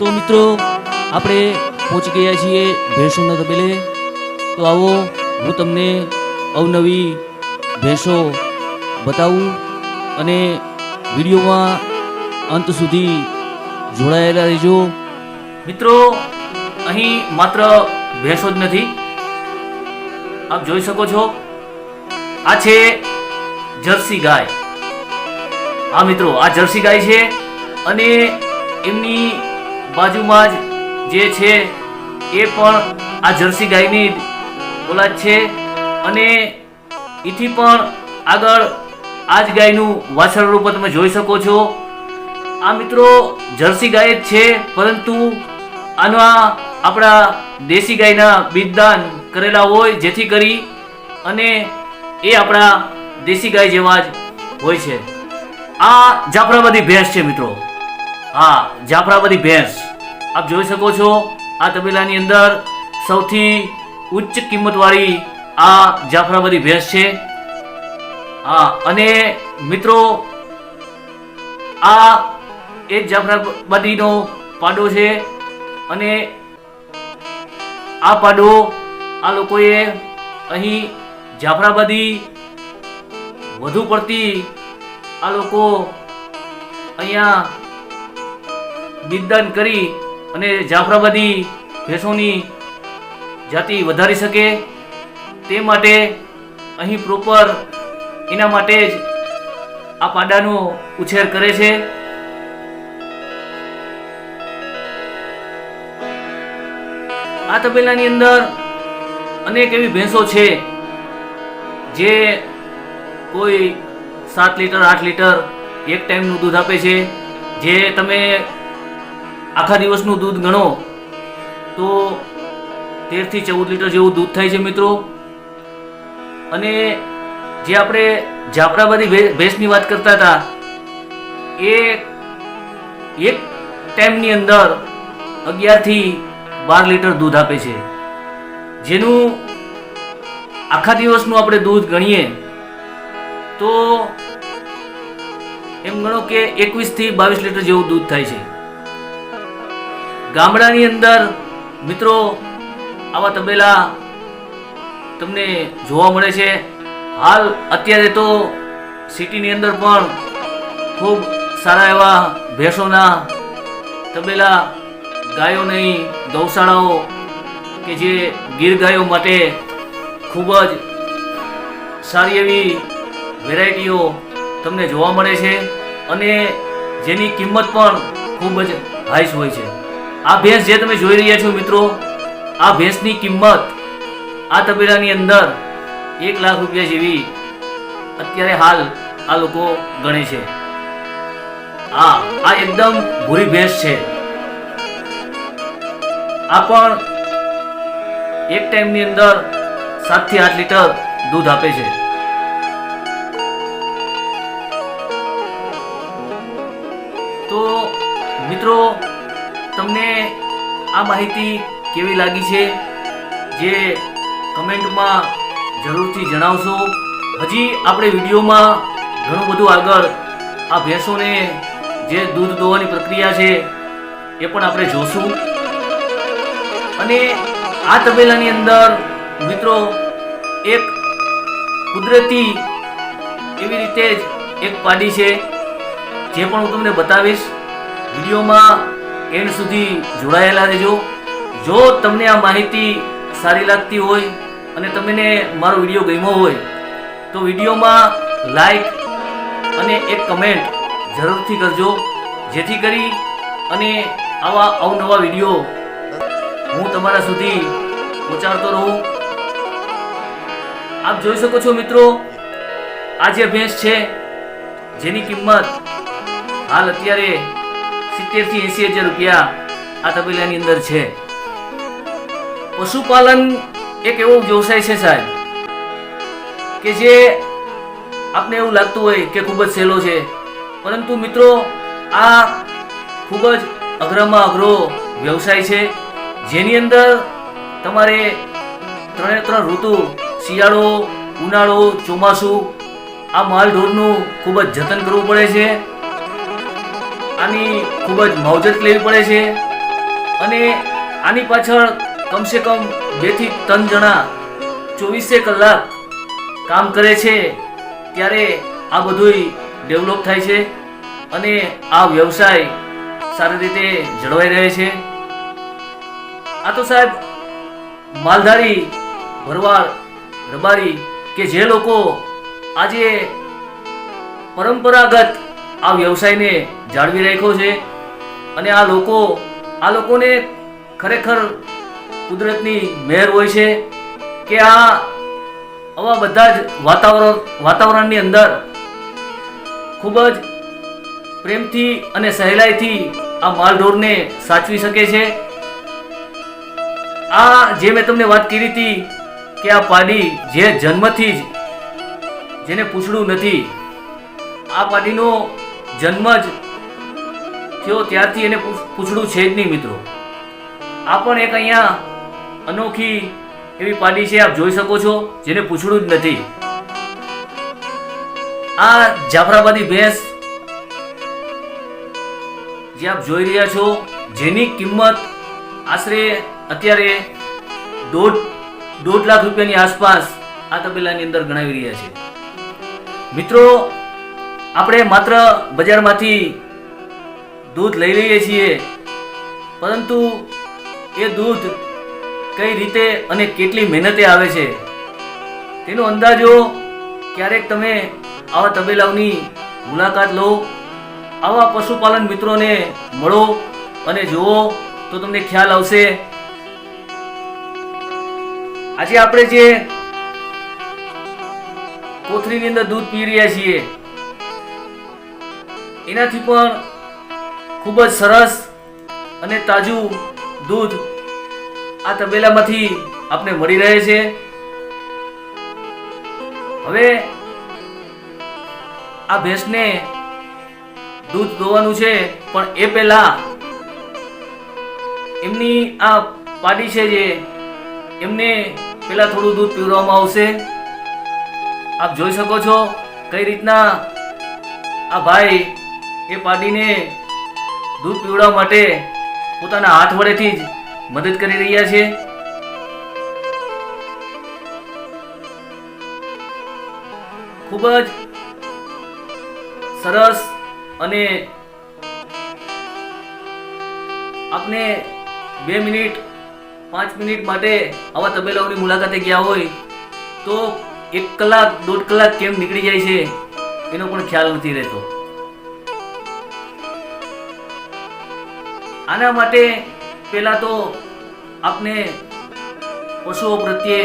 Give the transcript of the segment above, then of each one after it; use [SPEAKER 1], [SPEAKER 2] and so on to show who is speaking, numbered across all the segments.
[SPEAKER 1] તો મિત્રો, આપણે પહોંચી ગયા છીએ ભેંસોના તબેલે. તો આવો, હું તમને અવનવી ભેંસો બતાવું અને વિડીયોમાં અંત સુધી જોડાયેલા રહેજો. મિત્રો, અહીં માત્ર ભેંસો જ નથી. આપ જોઈ શકો છો, આ છે જર્સી ગાય. હા મિત્રો, આ જર્સી ગાય છે અને એમની બાજુમાં જ જે છે એ પણ આ જર્સી ગાયની ઓલાદ છે અને એથી પણ આગળ આ જ ગાયનું વાછરડું તમે જોઈ શકો છો. આ મિત્રો જર્સી ગાય જ છે, પરંતુ આના આપણા દેશી ગાયના બીજદાન કરેલા હોય જેથી કરી અને એ આપણા દેશી ગાય જેવા જ હોય છે. આ જાફરાબાદી ભેંસ છે મિત્રો. હા, જાફરાબાદી ભેંસ. આપ જોઈ શકો છો આ તબેલાની અંદર સૌથી ઉચ્ચ કિંમતવાળી આ જાફરાબાદી ભેંસ છે. હા, અને મિત્રો, આ એ જાફરાબાદીનો પાડો છે અને આ પાડો આ લોકોએ અહીં જાફરાબાદી વધુ પડતી આ લોકો અહીંયા નિદાન કરી અને જાફરાબાદી ભેંસોની જાતિ વધારી શકે તે માટે અહીં પ્રોપર એના માટે જ આ પાડાનો ઉછેર કરે છે. આ તબેલાની અંદર અનેક એવી ભેંસો છે જે કોઈ સાત લીટર, આઠ લીટર એક ટાઈમનું દૂધ આપે છે. જે તમે આખા દિવસનું દૂધ ગણો. તો તેરથી ચૌદ લીટર જેવું દૂધ થાય છે મિત્રો. અને જે આપણે જાફરાબાદી ભેંસની વાત કરતા હતા, એ એક ટાઈમની અંદર અગિયારથી બાર લીટર દૂધ આપે છે. જેનું આખા દિવસનું આપણે દૂધ ગણીએ, તો એમ ગણો કે એકવીસથી બાવીસ લીટર જેવું દૂધ થાય છે. ગામડાની અંદર મિત્રો, આવા તબેલા તમને જોવા મળે છે. હાલ અત્યારે તો સિટીની અંદર પણ ખૂબ સારા એવા ભેંસોના તબેલા ગાયોની ગૌશાળાઓ કે જે ગીર ગાયો માટે ખૂબ જ સારી એવી વેરાયટીઓ તમને જોવા મળે છે અને જેની કિંમત પણ ખૂબ જ હાઈશ હોય છે. આ ભેંસ જે તમે જોઈ રહ્યા છો મિત્રો, આ ભેંસની કિંમત આ તબેલાની અંદર એક લાખ રૂપિયા જેવી અત્યારે હાલ આ લોકો ગણે છે. આ આ એકદમ ભૂરી ભેંસ છે. આ પણ એક ટાઈમની અંદર સાતથી આઠ લીટર દૂધ આપે છે. તો મિત્રો તમને આ માહિતી કેવી લાગી છે? જે કમેન્ટમાં જરૂરથી જણાવશો. હજી આપણે વિડીયોમાં ઘણું બધું આગળ આ ભેંસોને જે દૂધ દોવાની પ્રક્રિયા છે, એ પણ આપણે જોશું. અને આ તબેલાની અંદર, મિત્રો, એક કુદરતી એવી રીતે જ એક પાડી છે, જે પણ હું તમને બતાવીશ. વિડીયોમાં એન્ડ સુધી જોડાયેલા રહેજો. જો તમને આ માહિતી સારી લાગતી હોય અને તમને મારો વીડિયો ગમ્યો હોય, તો વિડીયોમાં લાઈક અને એક કમેન્ટ જરૂરથી કરજો. જેથી કરી અને આવા અવનવા વીડિયો હું તમારા સુધી પહોંચાડતો રહું. આપ જોઈ શકો છો મિત્રો, આ જે ભેંસ છે, જેની કિંમત હાલ અત્યારે સિત્તેરથી એસી હજાર રૂપિયા આ તબેલાની અંદર છે. પશુપાલન એક એવો વ્યવસાય છે સાહેબ, કે જે આપને એવું લાગતું હોય કે ખૂબ જ સહેલો છે. પરંતુ મિત્રો, આ ખૂબ જ અઘરામાં અઘરો વ્યવસાય છે, જેની અંદર તમારે ત્રણે ત્રણ ઋતુ, શિયાળો, ઉનાળો, ચોમાસું, આ માલ ઢોરનું ખૂબ જ જતન કરવું પડે છે. આની ખૂબ જ માવજત લેવી પડે છે. અને આની પાછળ કમસે કમ બેથી ત્રણ જણા ચોવીસે કલાક કામ કરે છે, ત્યારે આ બધુંય ડેવલપ થાય છે અને આ વ્યવસાય સારી રીતે જળવાઈ રહે છે. આ તો સાહેબ માલધારી, ભરવાડ, રબારી કે જે લોકો આજે પરંપરાગત આ વ્યવસાયને જાળવી રાખ્યો છે અને આ લોકો, આ લોકોને ખરેખર કુદરતની મહેર હોય છે કે આ આવા બધા જ વાતાવરણ, વાતાવરણની અંદર ખૂબ જ પ્રેમથી અને સહેલાઈથી આ માલઢોરને સાચવી શકે છે. આ જે મેં તમને વાત કરી હતી કે આ પાડી જે જન્મથી જ જેને પૂછડું નથી, આ પાડીનો જન્મ જ થયો ત્યારથી એને પૂછડું છે જ નહીં, મિત્રો. આ પણ એક અહીંયા અનોખી એવી પાડી છે, આપ જોઈ શકો છો, જેને પૂછડું જ નથી. આ જાફરાબાદી ભેંસ, જે આપ જોઈ રહ્યા છો, જેની કિંમત આશરે અત્યારે દોઢ દોઢ લાખ રૂપિયાની આસપાસ આ તબેલાની અંદર ગણાવી રહ્યા છે. મિત્રો આપણે માત્ર બજારમાંથી દૂધ લઈ લઈએ છીએ, પરંતુ એ દૂધ કઈ રીતે અને કેટલી મહેનતે આવે છે, તેનો અંદાજો ક્યારેક તમે આવા તબેલાઓની મુલાકાત લો, આવા પશુપાલન મિત્રોને મળો અને જુઓ તો તમને ખ્યાલ આવશે. આજે આપણે જે કોથળીની અંદર દૂધ પી રહ્યા છીએ એનાથી પણ ખૂબ જ સરસ અને તાજું દૂધ આ તબેલામાંથી આપને મળી રહે છે. હવે આ ભેંસને દૂધ દોવાનું છે, પણ એ પહેલા એમની આ પાટી છે જે એમને પહેલા થોડું દૂધ પીવડાવવામાં આવશે. આપ જોઈ શકો છો કઈ રીતના આ ભાઈ એ પાડીને દૂધ પીવડાવવા માટે પોતાના હાથ વડેથી જ મદદ કરી રહ્યા છે. ખૂબ જ સરસ અને આપને બે મિનિટ, પાંચ મિનિટ માટે આવા તબેલાઓની મુલાકાતે ગયા હોય તો એક કલાક, દોઢ કલાક કેમ નીકળી જાય છે, એનો પણ ખ્યાલ નથી રહેતો. આના માટે પહેલાં તો આપને પશુઓ પ્રત્યે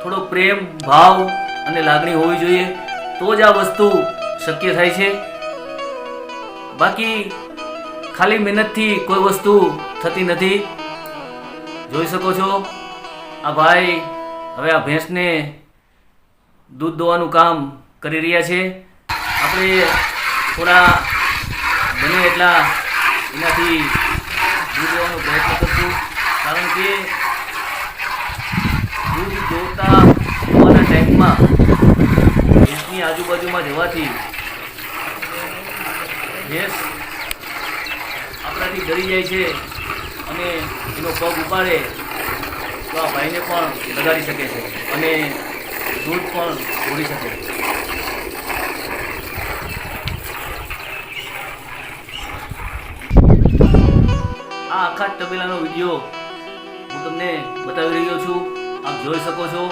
[SPEAKER 1] થોડો પ્રેમ, ભાવ અને લાગણી હોવી જોઈએ. તો જ આ વસ્તુ શક્ય થાય છે. બાકી ખાલી મહેનતથી કોઈ વસ્તુ થતી નથી. જોઈ શકો છો, આ ભાઈ હવે આ ભેંસને દૂધ દોવાનું કામ કરી રહ્યા છે. આપણે થોડા બને એટલા એનાથી દોવાનો પ્રયત્ન કરશું. કારણ કે દૂધ જોતા દોવાના ટાઈમમાં ભેંસની આજુબાજુમાં જવાથી ભેંસ આપણાથી ડરી જાય છે અને એનો પગ ઉપાડે તો આ ભાઈને પણ લગાડી શકે છે અને દૂધ પણ છોડી શકે છે. આખા તબેલાનો વીડિયો હું તમને બતાવી રહ્યો છું. આપ જોઈ શકો છો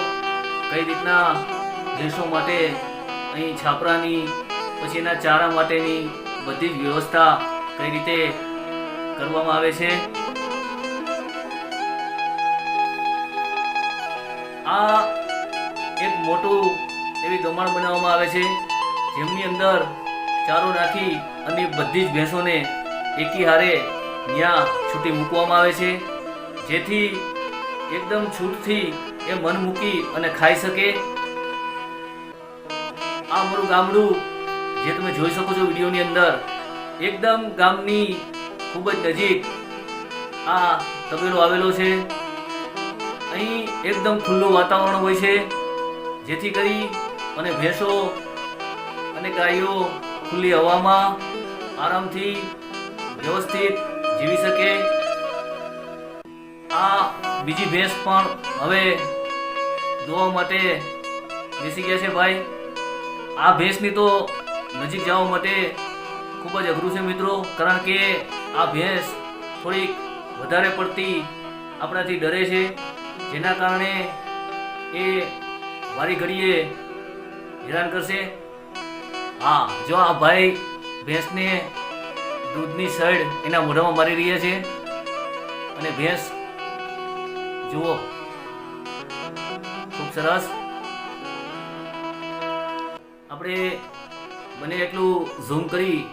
[SPEAKER 1] કઈ રીતના ભેંસો માટે અહીં છાપરાની, પછી એના ચારા માટેની બધી જ વ્યવસ્થા કઈ રીતે કરવામાં આવે છે. આ એક મોટું એવી ગમાણ બનાવવામાં આવે છે, જેમની અંદર ચારો નાખી અને બધી જ ભેંસોને એકી હારે ત્યાં છૂટી મૂકવામાં આવે છે. જેથી એકદમ છૂટથી એ મન મૂકી અને ખાઈ શકે. આ અમારું ગામડું, જે તમે જોઈ શકો છો વિડીયોની અંદર, એકદમ ગામની ખૂબ જ નજીક આ તબેલો આવેલો છે. અહીં એકદમ ખુલ્લું વાતાવરણ હોય છે. જેથી કરી અને ભેંસો અને ગાયો ખુલ્લી હવામાં આરામથી વ્યવસ્થિત જીવી શકે? આ બીજી ભેંસ પણ હવે દોવા માટે બેસી ગયા છે ભાઈ. આ ભેંસની તો નજીક જવા માટે ખૂબ જ અઘરું છે મિત્રો, કારણ કે આ ભેંસ થોડીક વધારે પડતી આપણાથી ડરે છે, જેના કારણે એ વારી ઘડીએ હેરાન કરશે. હા, જો આ ભાઈ ભેંસને દૂધની સાઈડ એના મોઢામાં મારી રહ્યા છે. અને ભેંસ, જુઓ. ખૂબ સરસ. આપણે બને એટલું ઝૂમ કરી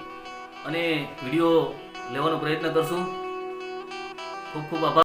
[SPEAKER 1] અને વીડિયો લેવાનો પ્રયત્ન કરશું. ખૂબ ખૂબ આભાર.